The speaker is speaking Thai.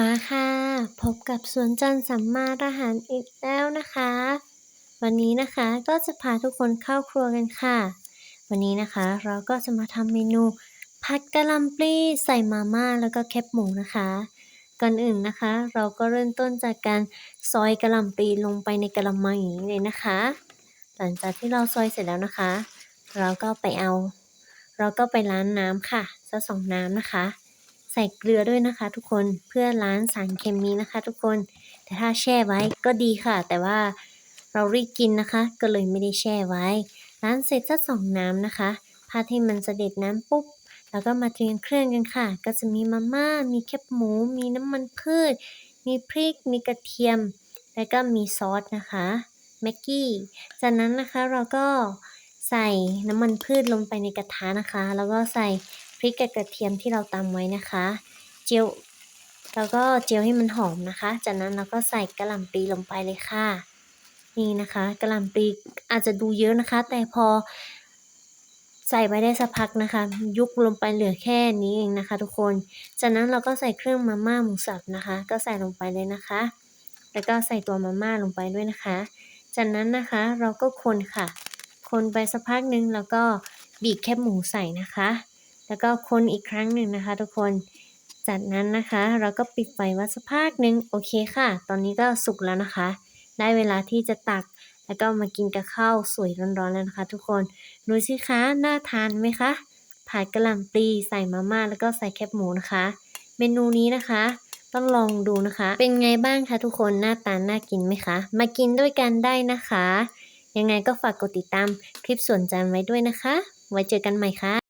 มาค่ะ พบกับสวนจันทร์สัมมาอาหารอีกแล้วนะคะ วันนี้นะคะก็จะพาทุกคนเข้าครัวกันค่ะ วันนี้นะคะเราก็จะมาทำเมนู ผัดกะหล่ำปลีใส่มาม่าแล้วก็แคบหมูนะคะ ก่อนอื่นนะคะ เราก็เริ่มต้นจากการซอยกะหล่ำปลีลงไปในกะละมังอย่างนี้เลยนะคะ หลังจากที่เราซอยเสร็จแล้วนะคะ เราก็ไปเอา เราก็ไปล้างน้ำค่ะสักสองน้ำนะคะ ใส่เกลือด้วยนะคะทุกคนเพื่อล้างสารเคมีนะคะ ทุกคน แต่ถ้าแช่ไว้ก็ดีค่ะ แต่ว่าเรารีบกินนะคะ ก็เลยไม่ได้แช่ไว้ล้างเสร็จสักสองน้ำนะคะพาที่มันเสด็จน้ำปุ๊บแล้วก็มาเตรียมเครื่องกันค่ะ ก็จะมีมาม่า มีแคบหมู มีน้ำมันพืช มีพริก มีกระเทียม แล้วก็มีซอสนะคะแม็กกี้ จากนั้นนะคะเราก็ใส่น้ำมันพืชลงไปในกระทะนะคะ แล้วก็ใส่ ริกกับกระเทียมที่เราตำไว้นะคะ เจียวแล้วก็เจียวให้มันหอมนะคะ จากนั้นเราก็ใส่กระหล่ำปลีลงไปเลยค่ะ นี่นะคะกระหล่ำปลีอาจจะดูเยอะนะคะ แต่พอใส่ไปได้สักพักนะคะ ยุบลงไปเหลือแค่นี้เองนะคะ ทุกคน จากนั้นเราก็ใส่เครื่องมาม่าหมูสับนะคะ ก็ใส่ลงไปเลยนะคะ แล้วก็ใส่ตัวมาม่าลงไปด้วยนะคะ จากนั้นนะคะเราก็คนค่ะ คนไปสักพักนึงแล้วก็บีบแคบหมูใส่นะคะ แล้วก็คนอีกครั้งหนึ่งนะคะ ทุกคนจากนั้นนะคะ เราก็ปิดไฟไว้สักพักหนึ่งโอเคค่ะ ตอนนี้ก็สุกแล้วนะคะ ได้เวลาที่จะตักแล้วก็มากินกับข้าวสวยร้อนๆแล้วนะคะ ทุกคนดูสิคะน่าทานไหมคะผัดกะหล่ำปลีใส่มาม่าแล้วก็ใส่แคบหมูนะคะ เมนูนี้นะคะ ต้องลองดูนะคะ เป็นไงบ้างคะทุกคนหน้าตาน่ากินไหมคะ มากินด้วยกันได้นะคะ ยังไงก็ฝากกดติดตามคลิปส่วนจันไว้ด้วยนะคะ ไว้เจอกันใหม่ค่ะ